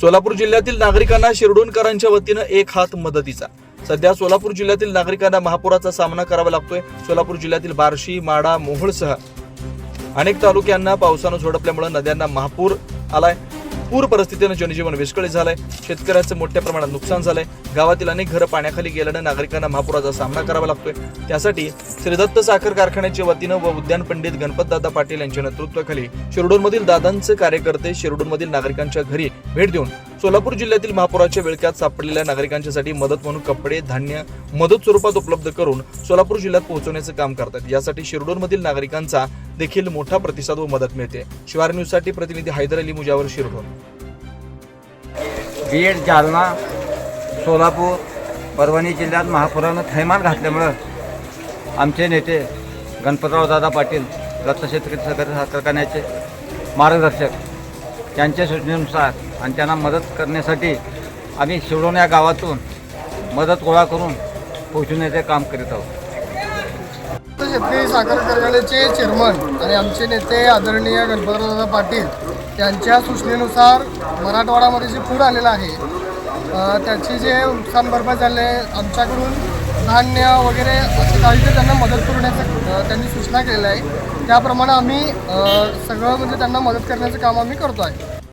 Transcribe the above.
सोलापूर जिल्ह्यातील नागरिकांना शिरडोणकरांच्या वतीनं एक हात मदतीचा. सध्या सोलापूर जिल्ह्यातील नागरिकांना महापुराचा सामना करावा लागतोय. सोलापूर जिल्ह्यातील बार्शी माडा मोहोळसह अनेक तालुक्यांना पावसानं झोडपल्यामुळे नद्यांना महापूर आलाय. पूर परिस्थितीनं जनजीवन विस्कळीत झालंय. शेतकऱ्याचं मोठ्या प्रमाणात नुकसान झालंय. गावातील अनेक घरं पाण्याखाली गेल्यानं नागरिकांना महापुराचा सामना करावा लागतोय. त्यासाठी श्रीदत्त साखर कारखान्याच्या वतीनं व उद्यान पंडित गणपतदादा पाटील यांच्या नेतृत्वाखाली शिरडोनमधील दादांचे कार्यकर्ते शिरडोनमधील नागरिकांच्या घरी भेट देऊन सोलापूर जिल्ह्यातील महापुराच्या विळक्यात सापडलेल्या नागरिकांच्यासाठी मदत म्हणून कपडे धान्य मदत स्वरूपात उपलब्ध करून सोलापूर जिल्ह्यात पोहोचवण्याचं काम करतात. यासाठी शिरडोनमधील नागरिकांचा देखील मोठा प्रतिसाद व मदत मिळते. शिवार न्यूजसाठी प्रतिनिधी हैदर अली मुजावर शिरडोन. बीड जालना सोलापूर परभणी जिल्ह्यात महापुरानं थैमान घातल्यामुळं आमचे नेते गणपतराव दादा पाटील दत्त शेतकरी सहकारी कारखान्याचे मार्गदर्शक त्यांच्या सूचनेनुसार आणि त्यांना मदत करण्यासाठी आम्ही शिवडोन या गावातून मदत गोळा करून पोहोचवण्याचे काम करीत आहोत. शेतकरी साखर कार्यालयाचे चेअरमन आणि आमचे नेते आदरणीय गणपतरावदादा पाटील यांच्या सूचनेनुसार मराठवाड्यामध्ये जे पूर आलेला आहे त्याची जे नुकसान भरपाई झाले आमच्याकडून धान्य वगैरे असं काही ते त्यांना मदत करण्याचं त्यांनी सूचना केलेल्या आहे त्याप्रमाणे आम्ही सगळं म्हणजे त्यांना मदत करण्याचं काम आम्ही करतो आहे.